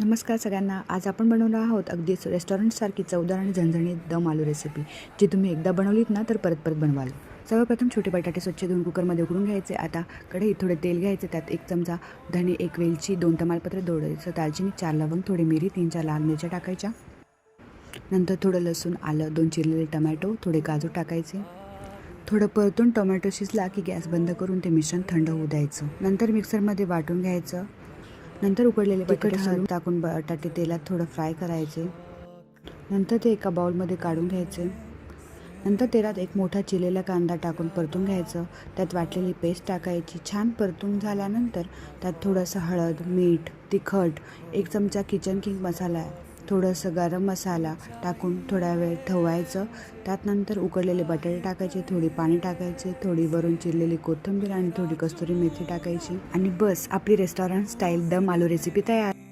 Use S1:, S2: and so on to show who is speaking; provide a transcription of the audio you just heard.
S1: नमस्कार सगळ्यांना. आज आपण बनवणार आहोत अगदी रेस्टॉरंटसारखी चवदार आणि झणझणीत दम आलू रेसिपी जी तुम्ही एकदा बनवलीत ना तर परत परत बनवाल. सर्वप्रथम छोटे बटाटे स्वच्छ धुवून कुकरमध्ये उकडून घ्यायचे. आता कढईत थोडे तेल घ्यायचे. त्यात एक चमचा धणे एक वेलची दोन तमालपत्र दोडायचं दालचिनी चार लवंग थोडी मिरी तीन चार लाल मिरच्या टाकायच्या. नंतर थोडं लसूण आलं दोन चिरलेले टमॅटो थोडे काजू टाकायचे. थोडं परतून टोमॅटो शिजला की गॅस बंद करून ते मिश्रण थंड होऊ द्यायचं. नंतर मिक्सरमध्ये वाटून घ्यायचं. नंतर उकडलेले तिखट हळद टाकून बटाटे तेलात थोडं फ्राय करायचे. नंतर ते एका बाउलमध्ये काढून घ्यायचे. नंतर तेलात एक मोठा चिरलेला कांदा टाकून परतून घ्यायचं. त्यात वाटलेली पेस्ट टाकायची. छान परतून झाल्यानंतर त्यात थोडंसं हळद मीठ तिखट एक चमचा किचन किंग मसाला थोडंसं गरम मसाला टाकून थोडा वेळ ठेवायचं. त्यात नंतर उकडलेले बटाटे टाकायचे थोडी पाणी टाकायचे थोडी वरून चिरलेली कोथिंबीर आणि थोडी कस्तुरी मेथी टाकायची. आणि बस आपली रेस्टॉरंट स्टाईल दम आलू रेसिपी तयार.